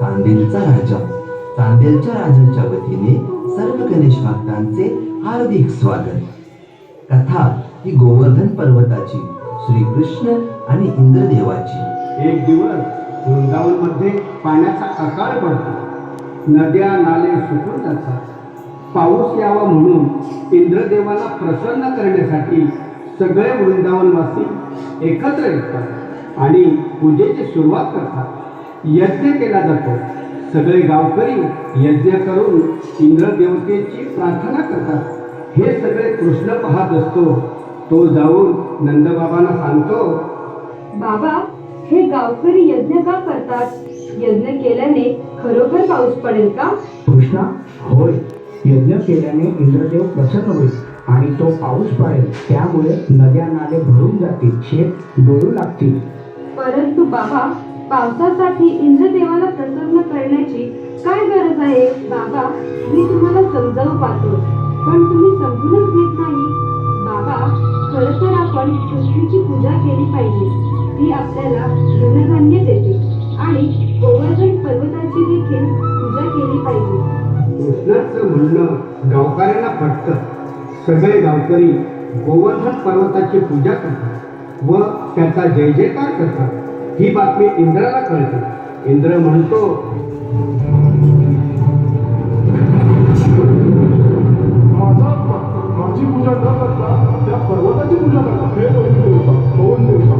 चांदेलचा राजा. चांदेलच्या राजाच्या वतीने सर्व गणेश भक्तांचे हार्दिक स्वागत. कथा ही गोवर्धन पर्वताची श्रीकृष्ण आणि इंद्रदेवाची. एक दिवस वृंदावनमध्ये पाण्याचा अकाळ पडतो. नद्या नाले सुकून जातात. पाऊस यावा म्हणून इंद्रदेवाला प्रसन्न करण्यासाठी सगळे वृंदावनवासी एकत्र येतात आणि पूजेची सुरुवात करतात. यज्ञ केला जातो. सगळे गावकरी यज्ञ करून इंद्रदेवतेची प्रार्थना करतात. हे सगळे कृष्ण पाहत असतो. तो जाऊन नंदबाबांना सांगतो बाबा हे गावकरी यज्ञ का करतात? यज्ञ केल्याने खरोखर पाऊस पडेल का? कृष्णा होय. यज्ञ केल्याने इंद्रदेव प्रसन्न होईल आणि तो पाऊस पडेल. त्यामुळे नद्या नाले भरून जातील शेत डोलू लागतील. परंतु बाबा पावसासाठी इंद्रदेवाला प्रसन्न करण्याची काय गरज आहे? बाबा मी तुम्हाला समजावू पाहतो. पण तुम्ही समजूनच घेत नाही. बाबा खरं तर आपण पृथ्वीची पूजा केली पाहिजे. ती आपल्याला धनधान्य देते आणि गोवर्धन पर्वताची देखील पूजा केली पाहिजे. कृष्णाचं म्हणणं गावकऱ्यांना पटतं. सगळे गावकरी गोवर्धन पर्वताची पूजा करतात व त्याचा जय जयकार करतात. ही बातमी इंद्राला कळते. इंद्र म्हणतो माझी पूजा न करता त्या पर्वताची पूजा करता हे दोन देवता पवन देवता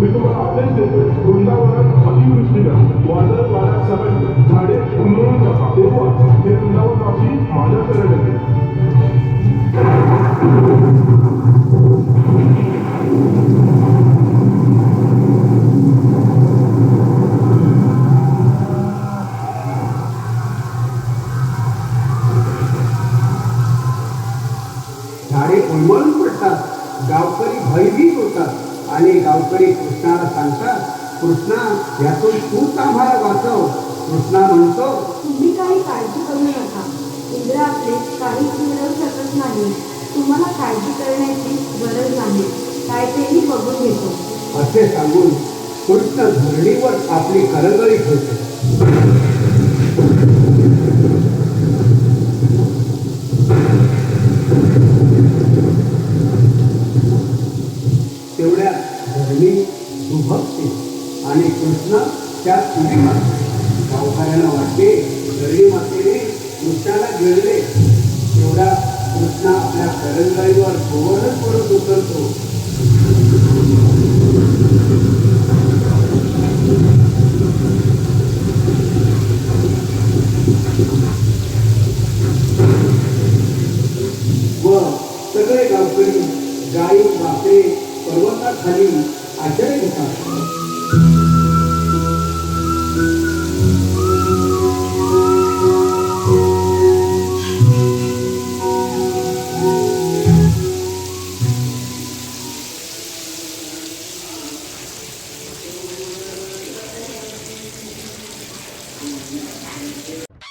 मी तुम्हाला आदेश देतो वृंदावनात अतिवृष्टी करा. वादळ वाऱ्या सगळे झाडे उन्मळून टाका तेव्हा हे वृंदावन माझी माझ्याकडे झाडे उन्मळून पडतात. गावकरी भयभीत होतात. आणि गावकरी कृष्णाला सांगतात कृष्णा यातून तूच आम्हाला वाचव. कृष्णा म्हणतो तुम्ही काही काळजी करू नका. इंद्र आपले काहीच मिळवू शकत नाही. तुम्हाला काळजी करण्याची गरज नाही. काय तेही बघून घेतो. असे सांगून कृष्ण धरणीवर आपली करगळी ठेवतो. त्या त्यात गावकऱ्यांना वाटते गरीब मातेने कृष्णाला गिळले तेवढा कृष्णा आपल्या करंगाईवर गोवरच परत उतरतो. व सगळे गावकरी गाई वासरे पर्वताखाली आश्रय घेतात